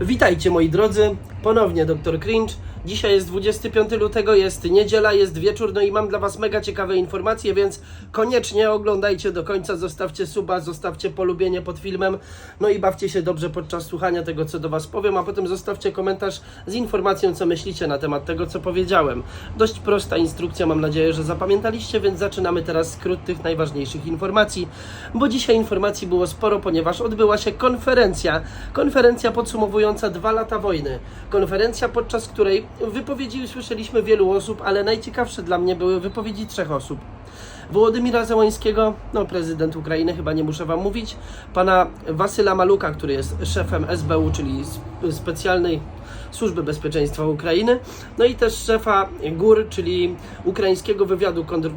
Witajcie moi drodzy, ponownie Dr. Cringe. Dzisiaj jest 25 lutego, jest niedziela, jest wieczór, no i mam dla Was mega ciekawe informacje, więc koniecznie oglądajcie do końca, zostawcie suba, zostawcie polubienie pod filmem, no i bawcie się dobrze podczas słuchania tego, co do Was powiem, a potem zostawcie komentarz z informacją, co myślicie na temat tego, co powiedziałem. Dość prosta instrukcja, mam nadzieję, że zapamiętaliście, więc zaczynamy teraz skrót tych najważniejszych informacji, bo dzisiaj informacji było sporo, ponieważ odbyła się konferencja, konferencja podsumowująca dwa lata wojny, konferencja podczas której wypowiedzi słyszeliśmy wielu osób, ale najciekawsze dla mnie były wypowiedzi trzech osób. Wołodymira Zełańskiego, no prezydent Ukrainy, chyba nie muszę Wam mówić, pana Wasyla Maluka, który jest szefem SBU, czyli sp- specjalnej Służby Bezpieczeństwa Ukrainy, no i też szefa GUR, czyli ukraińskiego wywiadu kontr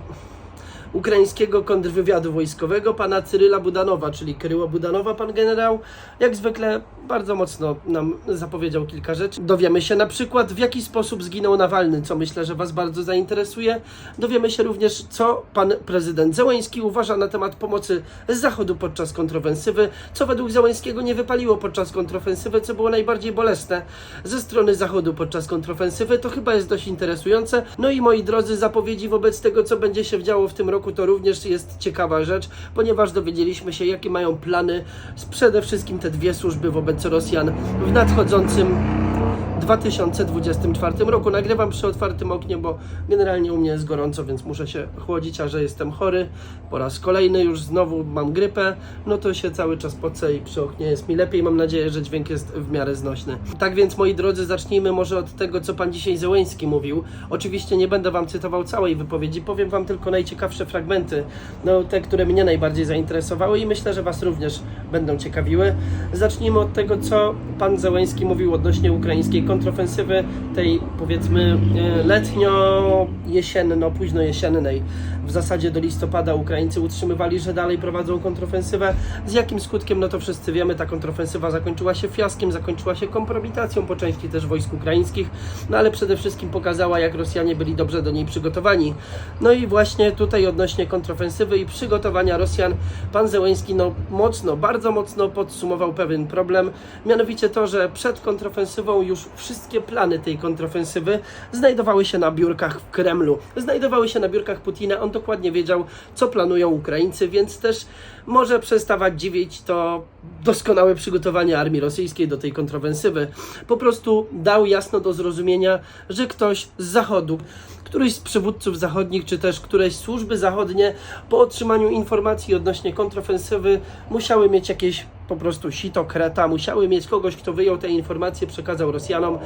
ukraińskiego kontrwywiadu wojskowego, pana Cyryla Budanowa, czyli Kryło Budanowa, pan generał, jak zwykle bardzo mocno nam zapowiedział kilka rzeczy. Dowiemy się na przykład, w jaki sposób zginął Nawalny, co myślę, że Was bardzo zainteresuje. Dowiemy się również, co pan prezydent Zełański uważa na temat pomocy z Zachodu podczas kontrofensywy, co według Zełańskiego nie wypaliło podczas kontrofensywy, co było najbardziej bolesne ze strony Zachodu podczas kontrofensywy. To chyba jest dość interesujące. No i moi drodzy, zapowiedzi wobec tego, co będzie się działo w tym roku, to również jest ciekawa rzecz, ponieważ dowiedzieliśmy się, jakie mają plany przede wszystkim te dwie służby wobec Rosjan w nadchodzącym 2024 roku. Nagrywam przy otwartym oknie, bo generalnie u mnie jest gorąco, więc muszę się chłodzić, a że jestem chory po raz kolejny, już znowu mam grypę, no to się cały czas pocę i przy oknie jest mi lepiej. Mam nadzieję, że dźwięk jest w miarę znośny. Tak więc, moi drodzy, zacznijmy może od tego, co pan dzisiaj Zełęński mówił. Oczywiście nie będę wam cytował całej wypowiedzi, powiem wam tylko najciekawsze fragmenty, no te, które mnie najbardziej zainteresowały i myślę, że was również będą ciekawiły. Zacznijmy od tego, co pan Zełęński mówił odnośnie ukraińskiej kontrofensywy, tej powiedzmy e, letnio-jesienno, późno jesiennej. W zasadzie do listopada Ukraińcy utrzymywali, że dalej prowadzą kontrofensywę. Z jakim skutkiem, no to wszyscy wiemy, ta kontrofensywa zakończyła się fiaskiem, zakończyła się kompromitacją po części też wojsk ukraińskich, no ale przede wszystkim pokazała, jak Rosjanie byli dobrze do niej przygotowani. No i właśnie tutaj odnośnie kontrofensywy i przygotowania Rosjan, pan Zełęński no mocno, bardzo mocno podsumował pewien problem, mianowicie to, że przed kontrofensywą już wszystkie plany tej kontrofensywy znajdowały się na biurkach w Kremlu, znajdowały się na biurkach Putina, on dokładnie wiedział, co planują Ukraińcy, więc też może przestawać dziwić to doskonałe przygotowanie armii rosyjskiej do tej kontrofensywy. Po prostu dał jasno do zrozumienia, że ktoś z zachodu, któryś z przywódców zachodnich, czy też któreś służby zachodnie po otrzymaniu informacji odnośnie kontrofensywy musiały mieć jakieś po prostu sito kreta, musiały mieć kogoś, kto wyjął te informacje, przekazał Rosjanom.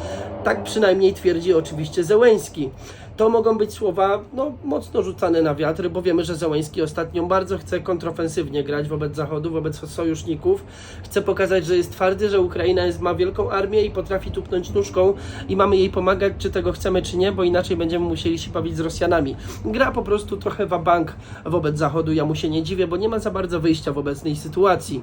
Tak przynajmniej twierdzi oczywiście Zełęński. To mogą być słowa no, mocno rzucane na wiatr, bo wiemy, że Zełęński ostatnio bardzo chce kontrofensywnie grać wobec Zachodu, wobec sojuszników. Chce pokazać, że jest twardy, że Ukraina jest, ma wielką armię i potrafi tupnąć nóżką i mamy jej pomagać, czy tego chcemy, czy nie, bo inaczej będziemy musieli się bawić z Rosjanami. Gra po prostu trochę wabank wobec Zachodu, ja mu się nie dziwię, bo nie ma za bardzo wyjścia w obecnej sytuacji.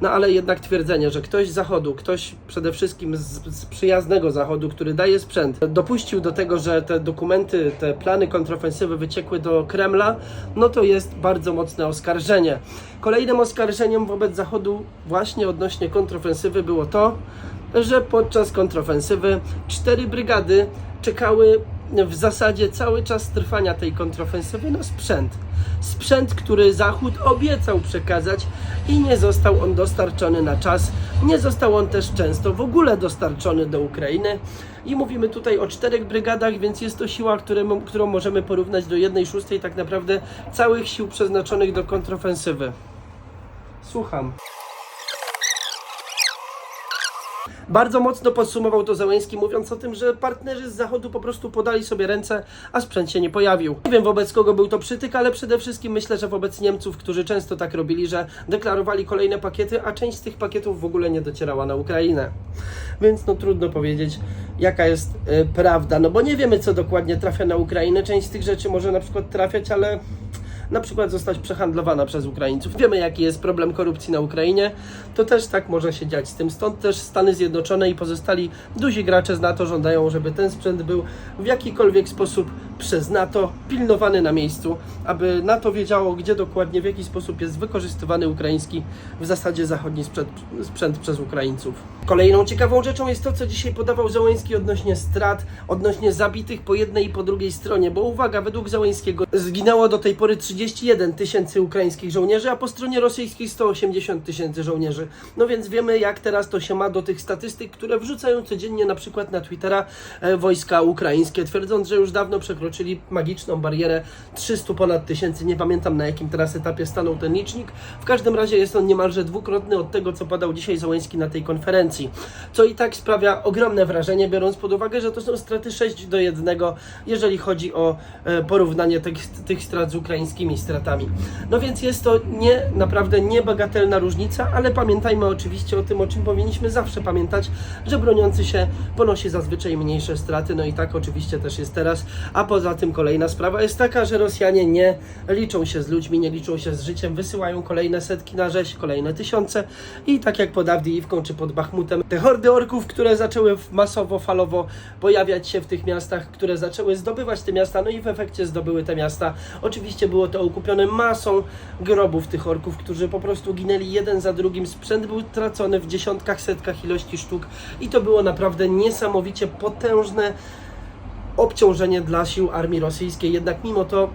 No ale jednak twierdzenie, że ktoś z Zachodu, ktoś przede wszystkim z, z przyjaznego Zachodu, który daje sprzęt, dopuścił do tego, że te dokumenty, te plany kontrofensywy wyciekły do Kremla, no to jest bardzo mocne oskarżenie. Kolejnym oskarżeniem wobec Zachodu właśnie odnośnie kontrofensywy było to, że podczas kontrofensywy cztery brygady czekały w zasadzie cały czas trwania tej kontrofensywy na sprzęt. Sprzęt, który Zachód obiecał przekazać i nie został on dostarczony na czas. Nie został on też często w ogóle dostarczony do Ukrainy. I mówimy tutaj o czterech brygadach, więc jest to siła, którą, którą możemy porównać do jednej szóstej tak naprawdę całych sił przeznaczonych do kontrofensywy. Słucham. Bardzo mocno podsumował to Załęski, mówiąc o tym, że partnerzy z Zachodu po prostu podali sobie ręce, a sprzęt się nie pojawił. Nie wiem wobec kogo był to przytyk, ale przede wszystkim myślę, że wobec Niemców, którzy często tak robili, że deklarowali kolejne pakiety, a część z tych pakietów w ogóle nie docierała na Ukrainę. Więc no trudno powiedzieć, jaka jest y, prawda, no bo nie wiemy, co dokładnie trafia na Ukrainę. Część z tych rzeczy może na przykład trafiać, ale na przykład zostać przehandlowana przez Ukraińców. Wiemy, jaki jest problem korupcji na Ukrainie, to też tak może się dziać z tym. Stąd też Stany Zjednoczone i pozostali duzi gracze z NATO żądają, żeby ten sprzęt był w jakikolwiek sposób przez NATO pilnowany na miejscu, aby NATO wiedziało, gdzie dokładnie, w jaki sposób jest wykorzystywany ukraiński, w zasadzie zachodni sprzęt, sprzęt przez Ukraińców. Kolejną ciekawą rzeczą jest to, co dzisiaj podawał Załęski odnośnie strat, odnośnie zabitych po jednej i po drugiej stronie, bo uwaga, według Załęskiego zginęło do tej pory 31 tysięcy ukraińskich żołnierzy, a po stronie rosyjskiej 180 tysięcy żołnierzy. No więc wiemy, jak teraz to się ma do tych statystyk, które wrzucają codziennie na przykład na Twittera e, wojska ukraińskie, twierdząc, że już dawno przekroczyli magiczną barierę 300 ponad tysięcy. Nie pamiętam na jakim teraz etapie stanął ten licznik. W każdym razie jest on niemalże dwukrotny od tego, co podał dzisiaj Załęski na tej konferencji. Co i tak sprawia ogromne wrażenie, biorąc pod uwagę, że to są straty 6 do 1, jeżeli chodzi o e, porównanie tych, tych strat z ukraińskimi stratami. No więc jest to nie, naprawdę niebagatelna różnica, ale pamiętajmy oczywiście o tym, o czym powinniśmy zawsze pamiętać, że broniący się ponosi zazwyczaj mniejsze straty, no i tak oczywiście też jest teraz. A poza tym kolejna sprawa jest taka, że Rosjanie nie liczą się z ludźmi, nie liczą się z życiem, wysyłają kolejne setki na rzeź, kolejne tysiące i tak jak pod Awdijiwką czy pod Bachmutem, te hordy orków, które zaczęły masowo, falowo pojawiać się w tych miastach, które zaczęły zdobywać te miasta, no i w efekcie zdobyły te miasta. Oczywiście było to okupione masą grobów tych orków, którzy po prostu ginęli jeden za drugim. Sprzęt był tracony w dziesiątkach, setkach ilości sztuk i to było naprawdę niesamowicie potężne obciążenie dla sił armii rosyjskiej. Jednak mimo to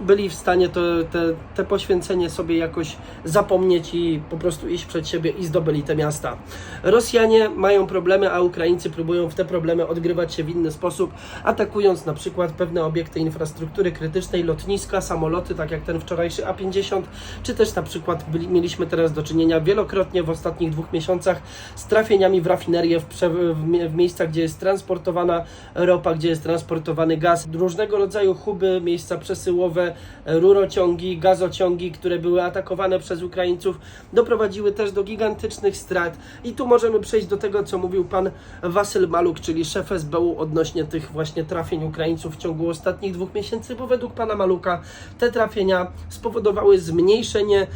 byli w stanie to, te, te poświęcenie sobie jakoś zapomnieć i po prostu iść przed siebie i zdobyli te miasta. Rosjanie mają problemy, a Ukraińcy próbują w te problemy odgrywać się w inny sposób, atakując na przykład pewne obiekty infrastruktury krytycznej, lotniska, samoloty, tak jak ten wczorajszy A-50, czy też na przykład byli, mieliśmy teraz do czynienia wielokrotnie w ostatnich dwóch miesiącach z trafieniami w rafinerię, w, w, w miejscach, gdzie jest transportowana ropa, gdzie jest transportowany gaz, różnego rodzaju huby, miejsca przesyłowe, rurociągi, gazociągi, które były atakowane przez Ukraińców, doprowadziły też do gigantycznych strat. I tu możemy przejść do tego, co mówił pan Wasyl Maluk, czyli szef SBU odnośnie tych właśnie trafień Ukraińców w ciągu ostatnich dwóch miesięcy, bo według pana Maluka te trafienia spowodowały zmniejszenie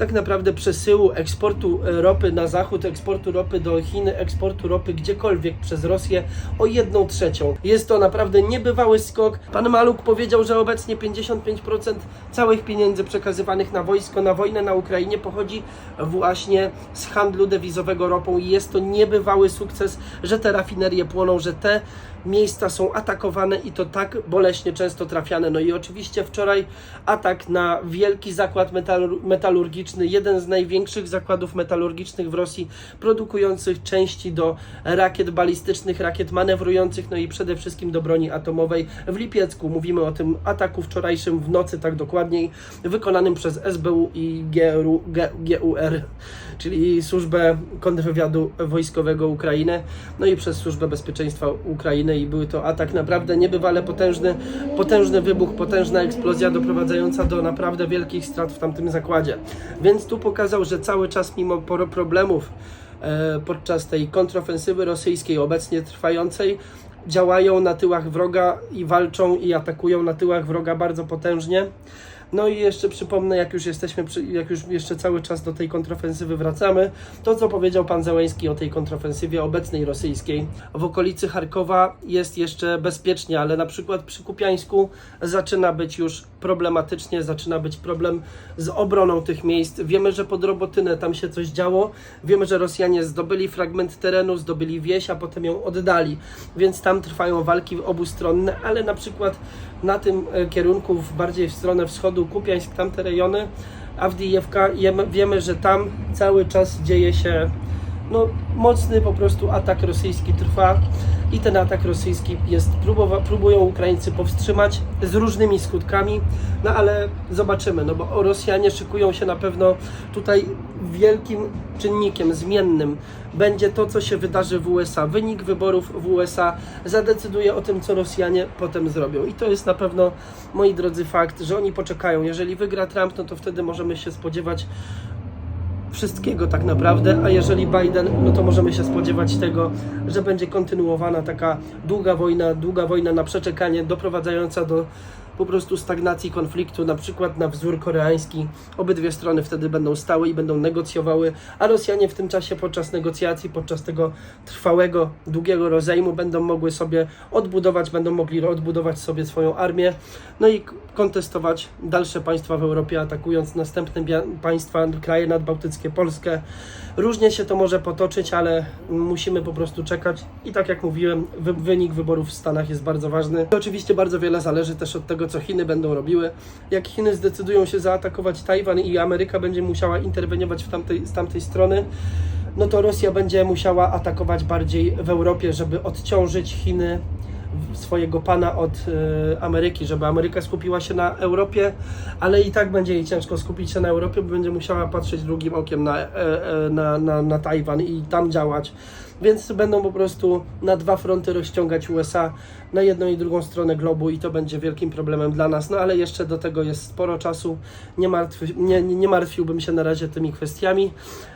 tak naprawdę przesyłu eksportu ropy na zachód, eksportu ropy do Chin, eksportu ropy gdziekolwiek przez Rosję o jedną trzecią. Jest to naprawdę niebywały skok. Pan Maluk powiedział, że obecnie 55% całych pieniędzy przekazywanych na wojsko, na wojnę na Ukrainie pochodzi właśnie z handlu dewizowego ropą i jest to niebywały sukces, że te rafinerie płoną, że te miejsca są atakowane i to tak boleśnie często trafiane. No i oczywiście wczoraj atak na wielki zakład metalur- metalurgiczny, jeden z największych zakładów metalurgicznych w Rosji, produkujących części do rakiet balistycznych, rakiet manewrujących, no i przede wszystkim do broni atomowej w Lipiecku. Mówimy o tym ataku wczorajszym w nocy, tak dokładniej, wykonanym przez SBU i GUR, czyli Służbę Kontrwywiadu Wojskowego Ukrainy, no i przez Służbę Bezpieczeństwa Ukrainy i był to atak naprawdę niebywale potężny, potężny wybuch, potężna eksplozja doprowadzająca do naprawdę wielkich strat w tamtym zakładzie. Więc tu pokazał, że cały czas mimo problemów e, podczas tej kontrofensywy rosyjskiej obecnie trwającej działają na tyłach wroga i walczą i atakują na tyłach wroga bardzo potężnie. No i jeszcze przypomnę, jak już jesteśmy, przy, jak już jeszcze cały czas do tej kontrofensywy wracamy, to co powiedział pan Zełęński o tej kontrofensywie obecnej rosyjskiej. W okolicy Charkowa jest jeszcze bezpiecznie, ale na przykład przy Kupiańsku zaczyna być już problematycznie, zaczyna być problem z obroną tych miejsc. Wiemy, że pod Robotynę tam się coś działo, wiemy, że Rosjanie zdobyli fragment terenu, zdobyli wieś, a potem ją oddali, więc tam trwają walki obustronne, ale na przykład na tym e, kierunku, w- bardziej w stronę wschodu, Kupiańsk, tamte rejony, Awdijewka, wiemy, że tam cały czas dzieje się no, mocny po prostu atak rosyjski trwa i ten atak rosyjski jest, próbowa, próbują Ukraińcy powstrzymać z różnymi skutkami, no ale zobaczymy, no bo Rosjanie szykują się na pewno tutaj wielkim czynnikiem zmiennym będzie to, co się wydarzy w USA. Wynik wyborów w USA zadecyduje o tym, co Rosjanie potem zrobią. I to jest na pewno, moi drodzy, fakt, że oni poczekają. Jeżeli wygra Trump, no to wtedy możemy się spodziewać wszystkiego tak naprawdę, a jeżeli Biden, no to możemy się spodziewać tego, że będzie kontynuowana taka długa wojna, długa wojna na przeczekanie, doprowadzająca do po prostu stagnacji konfliktu, na przykład na wzór koreański. Obydwie strony wtedy będą stały i będą negocjowały, a Rosjanie w tym czasie podczas negocjacji, podczas tego trwałego, długiego rozejmu będą mogły sobie odbudować, będą mogli odbudować sobie swoją armię, no i kontestować dalsze państwa w Europie, atakując następne państwa, kraje nadbałtyckie, Polskę. Różnie się to może potoczyć, ale musimy po prostu czekać. I tak jak mówiłem, wy- wynik wyborów w Stanach jest bardzo ważny. Oczywiście bardzo wiele zależy też od tego, co Chiny będą robiły. Jak Chiny zdecydują się zaatakować Tajwan i Ameryka będzie musiała interweniować w tamtej, z tamtej strony, no to Rosja będzie musiała atakować bardziej w Europie, żeby odciążyć Chiny swojego pana od e, Ameryki, żeby Ameryka skupiła się na Europie, ale i tak będzie jej ciężko skupić się na Europie, bo będzie musiała patrzeć drugim okiem na, e, e, na, na, na Tajwan i tam działać. Więc będą po prostu na dwa fronty rozciągać USA na jedną i drugą stronę globu i to będzie wielkim problemem dla nas. No ale jeszcze do tego jest sporo czasu. Nie, nie nie martwiłbym się na razie tymi kwestiami.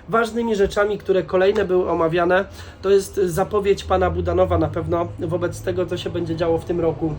Ważnymi rzeczami, które kolejne były omawiane, to jest zapowiedź pana Budanowa na pewno wobec tego, co się będzie działo w tym roku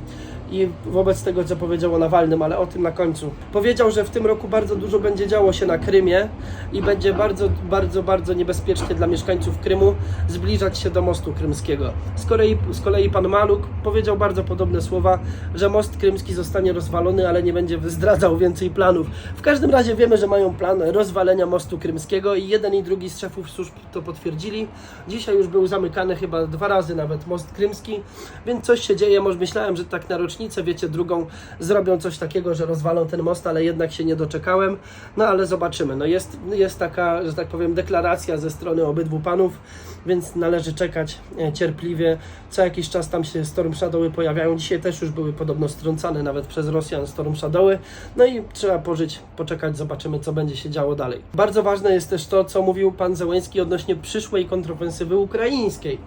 i wobec tego, co powiedział o Nawalnym, ale o tym na końcu. Powiedział, że w tym roku bardzo dużo będzie działo się na Krymie i będzie bardzo, bardzo, bardzo niebezpiecznie dla mieszkańców Krymu zbliżać się do mostu krymskiego. Z kolei, z kolei pan Maluk powiedział bardzo podobne słowa, że most krymski zostanie rozwalony, ale nie będzie zdradzał więcej planów. W każdym razie wiemy, że mają plan rozwalenia mostu krymskiego i jeden i drugi z szefów służb to potwierdzili. Dzisiaj już był zamykany chyba dwa razy nawet most krymski, więc coś się dzieje. Może myślałem, że tak na rocznicę, wiecie, drugą zrobią coś takiego, że rozwalą ten most, ale jednak się nie doczekałem. No ale zobaczymy. No jest, jest taka, że tak powiem, deklaracja ze strony obydwu panów, więc należy czekać e, cierpliwie. Co jakiś czas tam się Storm Shadowy pojawiają. Dzisiaj też już były podobno strącane nawet przez Rosjan Storm Shadowy. No i trzeba pożyć, poczekać, zobaczymy, co będzie się działo dalej. Bardzo ważne jest też to, co mówił pan Zełenski odnośnie przyszłej kontrofensywy ukraińskiej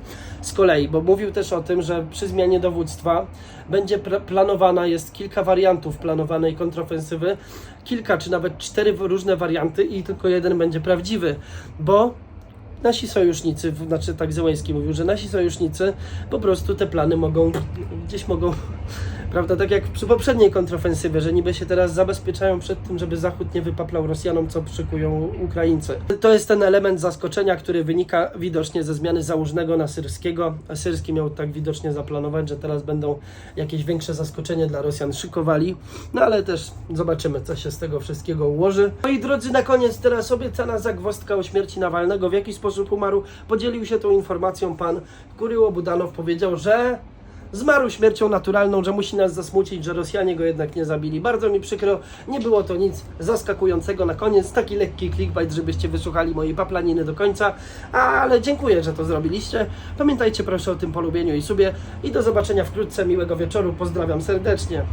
z kolei, bo mówił też o tym, że przy zmianie dowództwa będzie planowana, jest kilka wariantów planowanej kontrofensywy, kilka czy nawet cztery różne warianty i tylko jeden będzie prawdziwy, bo nasi sojusznicy, znaczy tak Zełański mówił, że nasi sojusznicy po prostu te plany mogą, gdzieś mogą, prawda, tak jak przy poprzedniej kontrofensywie, że niby się teraz zabezpieczają przed tym, żeby Zachód nie wypaplał Rosjanom, co szykują Ukraińcy. To jest ten element zaskoczenia, który wynika widocznie ze zmiany założnego na syrskiego. Syrski miał tak widocznie zaplanować, że teraz będą jakieś większe zaskoczenie dla Rosjan szykowali. No ale też zobaczymy, co się z tego wszystkiego ułoży. Moi drodzy, na koniec teraz obiecana zagwozdka o śmierci Nawalnego. W jaki sposób umarł? Podzielił się tą informacją pan Kuryło Budanow. Powiedział, że zmarł śmiercią naturalną, że musi nas zasmucić, że Rosjanie go jednak nie zabili. Bardzo mi przykro, nie było to nic zaskakującego na koniec. Taki lekki clickbait, żebyście wysłuchali mojej paplaniny do końca, ale dziękuję, że to zrobiliście. Pamiętajcie proszę o tym polubieniu i subie i do zobaczenia wkrótce. Miłego wieczoru, pozdrawiam serdecznie.